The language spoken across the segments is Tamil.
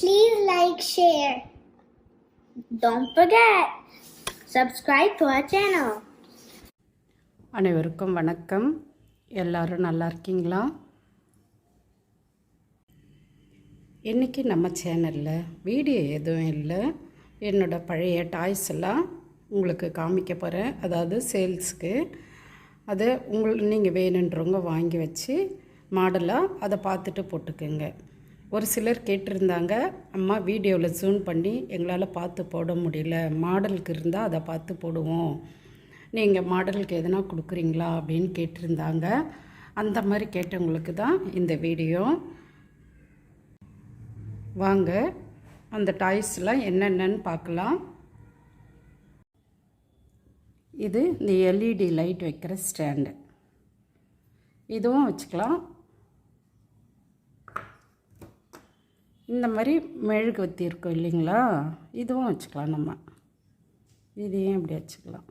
Please like, share. Don't forget, subscribe to our channel. அனைவருக்கும் வணக்கம். எல்லாரும் நல்லா இருக்கீங்களா? இன்றைக்கி நம்ம சேனலில் வீடியோ எதுவும் இல்லை. என்னோட பழைய டாய்ஸ் எல்லாம் உங்களுக்கு காமிக்க போகிறேன் அதாவது சேல்ஸுக்கு. அதை உங்கள் நீங்கள் வேணுன்றவங்க வாங்கி வச்சு மாடலாக அதை பார்த்துட்டு போட்டுக்குங்க. ஒரு சிலர் கேட்டிருந்தாங்க அம்மா வீடியோவில் ஜூம் பண்ணி எங்களால் பார்த்து போட முடியல. மாடலுக்கு இருந்தால் அதை பார்த்து போடுவோம். நீங்கள் மாடலுக்கு எதனா கொடுக்குறீங்களா? அப்படின்னு கேட்டிருந்தாங்க. அந்த மாதிரி கேட்டவங்களுக்கு தான் இந்த வீடியோ. வாங்க அந்த டாய்ஸ்லாம் என்னென்னன்னு பார்க்கலாம். இது இந்த எல்இடி லைட் வைக்கிற ஸ்டாண்டு. இதுவும் வச்சுக்கலாம். இந்த மாதிரி மெழுகுவத்தி இருக்கும் இல்லைங்களா? இதுவும் வச்சுக்கலாம் நம்ம. இதையும் இப்படி வச்சுக்கலாம்.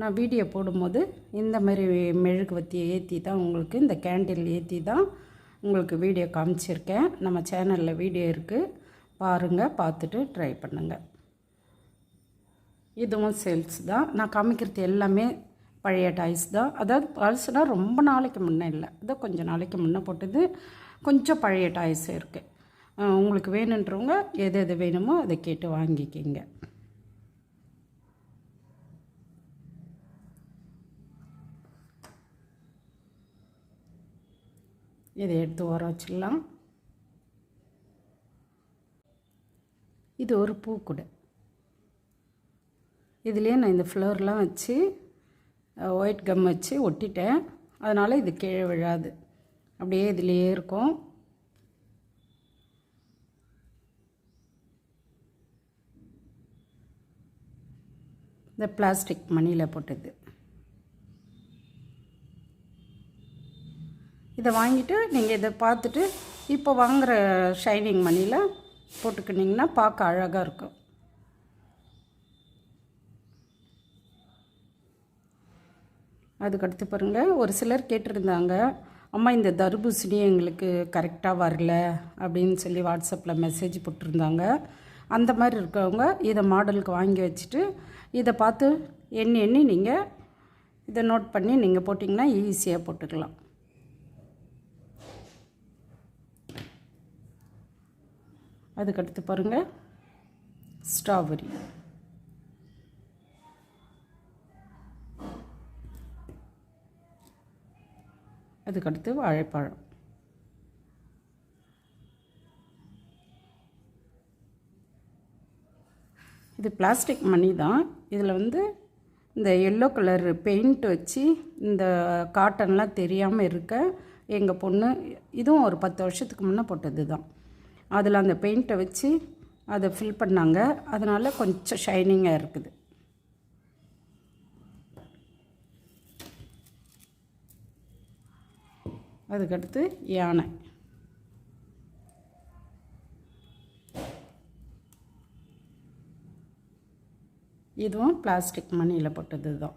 நான் வீடியோ போடும்போது இந்த மாதிரி மெழுகுவத்தியை ஏற்றி தான் உங்களுக்கு இந்த கேண்டில் ஏற்றி தான் உங்களுக்கு வீடியோ காமிச்சிருக்கேன். நம்ம சேனலில் வீடியோ இருக்குது பாருங்கள் பார்த்துட்டு ட்ரை பண்ணுங்கள் இதுவும் சேல்ஸ் தான். நான் காமிக்கிறது எல்லாமே பழைய டாய்ஸ் தான். அதாவது பல்ஸ்னால் ரொம்ப நாளைக்கு முன்னே இல்லை. அதோ கொஞ்சம் நாளைக்கு முன்னே போட்டது கொஞ்சம் பழைய டாய்ஸ் இருக்குது உங்களுக்கு வேணுன்றவங்க எது எது வேணுமோ அதை கேட்டு வாங்கிக்கிங்க. இதை எடுத்து ஓர வச்சிடலாம். இது ஒரு பூக்குடை. இதுலேயே நான் இந்த ஃப்ளவர்லாம் வச்சு ஒயிட் கம் வச்சு ஒட்டிட்டேன். அதனால் இது கீழே விழாது. அப்படியே இதுலேயே இருக்கும். இந்த பிளாஸ்டிக் மணியில் போட்டது. இதை வாங்கிட்டு நீங்கள் இதை பார்த்துட்டு இப்போ வாங்குகிற ஷைனிங் மணியில் போட்டுக்கிட்டிங்கன்னா பார்க்க அழகாக இருக்கும். அதுக்கடுத்து பாருங்கள் ஒரு சிலர் கேட்டிருந்தாங்க அம்மா இந்த தர்பூசணி எங்களுக்கு கரெக்டாக வரல அப்படின்னு சொல்லி வாட்ஸ்அப்பில் மெசேஜ் போட்டிருந்தாங்க. அந்த மாதிரி இருக்கவங்க இதை மாடலுக்கு வாங்கி வச்சுட்டு இதை பார்த்து எண்ணி எண்ணி நீங்கள் இதை நோட் பண்ணி நீங்கள் போட்டிங்கன்னா ஈஸியாக போட்டுக்கலாம். அதுக்கடுத்து பாருங்கள் ஸ்ட்ராபெரி அதுக்கடுத்து வாழைப்பழம். இது பிளாஸ்டிக் மணி தான். இதில் வந்து இந்த எல்லோ கலர் பெயிண்ட் வச்சு இந்த காட்டன்லாம் தெரியாமல் இருக்க எங்கள் பொண்ணு இதுவும் ஒரு பத்து வருஷத்துக்கு முன்னே போட்டது தான். அதில் அந்த பெயிண்ட்டை வச்சு அதை ஃபில் பண்ணாங்க. அதனால் கொஞ்சம் ஷைனிங்காக இருக்குது. அதுக்கடுத்து யானை. இதுவும் பிளாஸ்டிக் மணியில் போட்டது தான்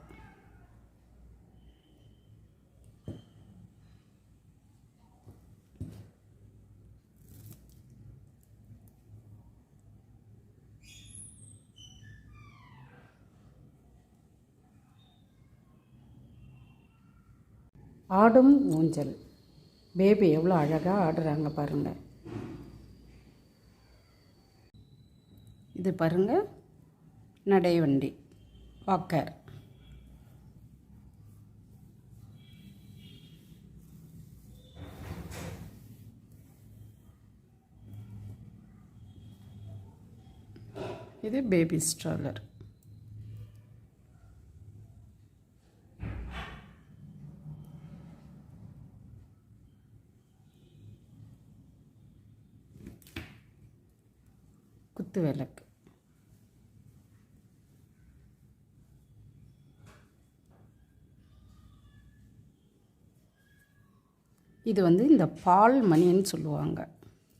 ஆடும் ஊஞ்சல். பேபி எவ்வளோ அழகாக ஆடுறாங்க பாருங்கள் இது பாருங்கள் நடைவண்டி வாக்கர் இது பேபி ஸ்ட்ராலர் விளக்கு. இது வந்து இந்த பால் மணின்னு சொல்லுவாங்க.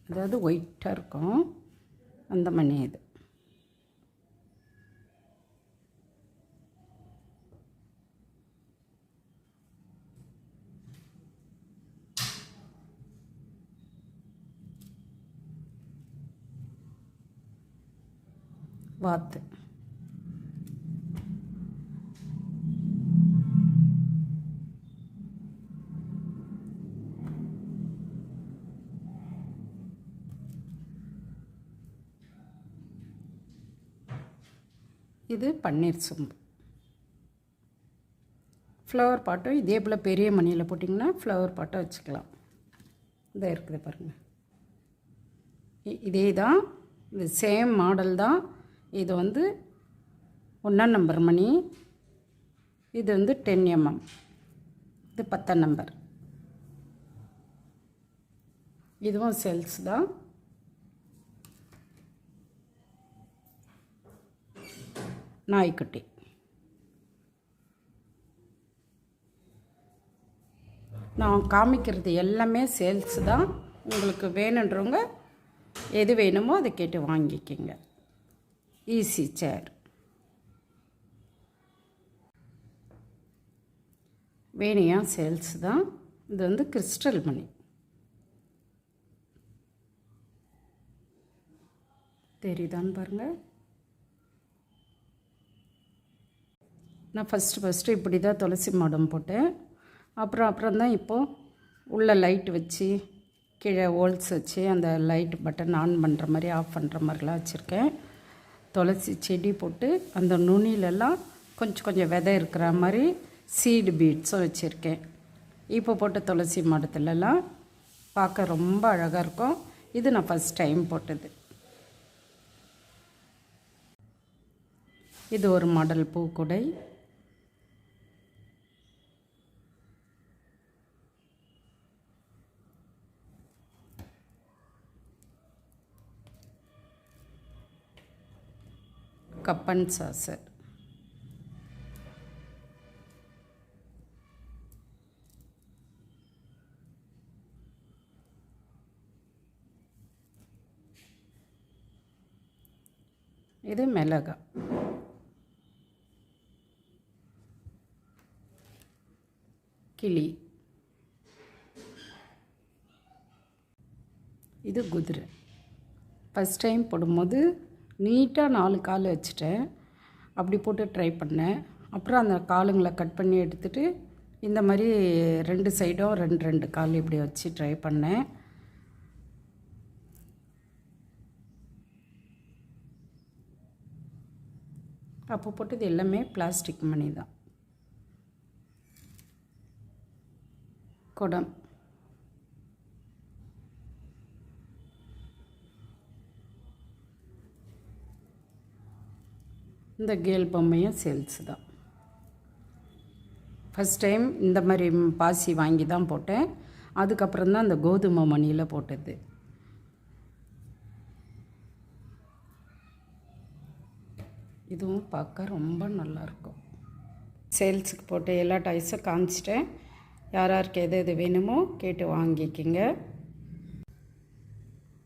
அதாவது ஒயிட்டாக இருக்கும். அந்த மணி இது. வாத்து இது பன்னீர் சொம்பு. ஃப்ளவர் பாட்டும் இதே போல் பெரிய மணியில் போட்டிங்கன்னா ஃப்ளவர் பாட்டை வச்சுக்கலாம். இதை இருக்குது பாருங்கள் இ- இதே தான் இது சேம் மாடல் தான். இது வந்து ஒன்றாம் நம்பர் மணி. இது வந்து டென் எம்எம். இது பத்தாம் நம்பர். இதுவும் சேல்ஸ் தான். நாய்க்குட்டி. நான் காமிக்கிறது எல்லாமே சேல்ஸ் தான். உங்களுக்கு வேணுன்றவங்க எது வேணுமோ அதை கேட்டு வாங்கிக்கிங்க. ஈஸி சேர் வேணியா சேல்ஸ் தான். இது வந்து கிறிஸ்டல் மணி தெரியுதான்னு பாருங்கள் நான் ஃபஸ்ட்டு ஃபஸ்ட்டு இப்படி தான் துளசி மாடம் போட்டேன். அப்புறம் அப்புறம் தான் இப்போது உள்ளே லைட் வச்சு கீழே ஹோல்ஸ் வச்சு அந்த லைட் பட்டன் ஆன் பண்ணுற மாதிரி ஆஃப் பண்ணுற மாதிரிலாம் வச்சுருக்கேன். துளசி செடி போட்டு அந்த நுனிலெல்லாம் கொஞ்சம் கொஞ்சம் விதை இருக்கிற மாதிரி சீடு பீட்ஸும் வச்சுருக்கேன். இப்போ போட்ட துளசி மடத்துலலாம் பார்க்க ரொம்ப அழகாக இருக்கும். இது நான் ஃபஸ்ட் டைம் போட்டது. இது ஒரு மாடல் பூக்குடை கப்பன் சாசர் இது மிளகா கிளி. இது குதிரை. ஃபஸ்ட் டைம் போடும்போது நீட்டாக நாலு கால் வச்சுட்டேன். அப்படி போட்டு ட்ரை பண்ணேன். அப்புறம் அந்த காலுங்களை கட் பண்ணி எடுத்துட்டு இந்த மாதிரி ரெண்டு சைடும் ரெண்டு ரெண்டு கால் இப்படி வச்சு ட்ரை பண்ணேன். அப்போ போட்டது எல்லாமே பிளாஸ்டிக் மணி தான் குடம். இந்த கேல் பொம்மையும் சேல்ஸ் தான். ஃபஸ்ட் டைம் இந்த மாதிரி பாசி வாங்கி தான் போட்டேன். அதுக்கப்புறம் தான் அந்த கோதுமை மணியில் போட்டது. இதுவும் பார்க்க ரொம்ப நல்லாயிருக்கும் சேல்ஸுக்கு போட்டு எல்லா டாய்ஸும் காமிச்சிட்டேன். யார் யாருக்கு எது எது வேணுமோ கேட்டு வாங்கிக்கிங்க.